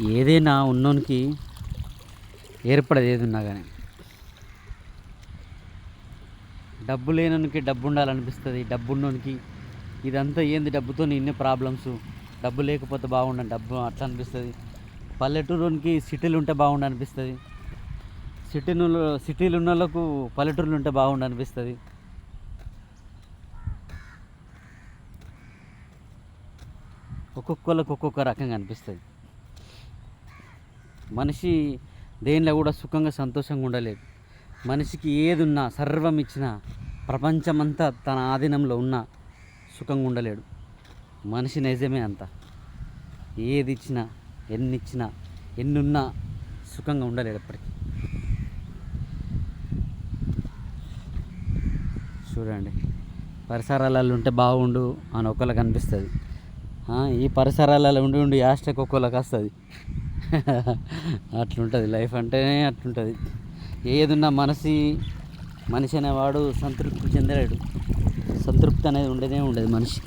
ఏదైనా ఉన్నోనికి ఏర్పడేది ఏది ఉన్నా కానీ డబ్బు లేనోనికి డబ్బు ఉండాలనిపిస్తుంది డబ్బు ఉన్నోనికి ఇదంతా ఏంది డబ్బుతో ఇన్ని ప్రాబ్లమ్స్ డబ్బు లేకపోతే బాగుండని డబ్బు అట్లా అనిపిస్తుంది. పల్లెటూరునికి సిటీలు ఉంటే బాగుండు అనిపిస్తుంది సిటీలు సిటీలు ఉన్న వాళ్ళకు పల్లెటూరులు ఉంటే బాగుండు అనిపిస్తుంది ఒక్కొక్కళ్ళకు ఒక్కొక్క రకంగా అనిపిస్తుంది. మనిషి దేనిలో కూడా సుఖంగా సంతోషంగా ఉండలేదు. మనిషికి ఏది ఉన్నా సర్వం ఇచ్చినా ప్రపంచమంతా తన ఆధీనంలో ఉన్నా సుఖంగా ఉండలేడు. మనిషి నిజమే అంత. ఏది ఇచ్చినా ఎన్ని ఇచ్చినా ఎన్నున్నా సుఖంగా ఉండలేడు ఎప్పటికీ. చూడండి. పరిసరాలలో ఉంటే బాగుండు అని ఒకళ్ళకి అనిపిస్తుంది. ఈ పరిసరాలలో ఉండి ఉండి యాస్టక్ ఒకళ్ళకి వస్తుంది. అట్లుంటుంది. లైఫ్ అంటేనే అట్లుంటుంది. ఏదున్నా మనసి మనిషి అనేవాడు సంతృప్తి చెందలేడు. సంతృప్తి అనేది ఉండేదే ఉండదు మనిషి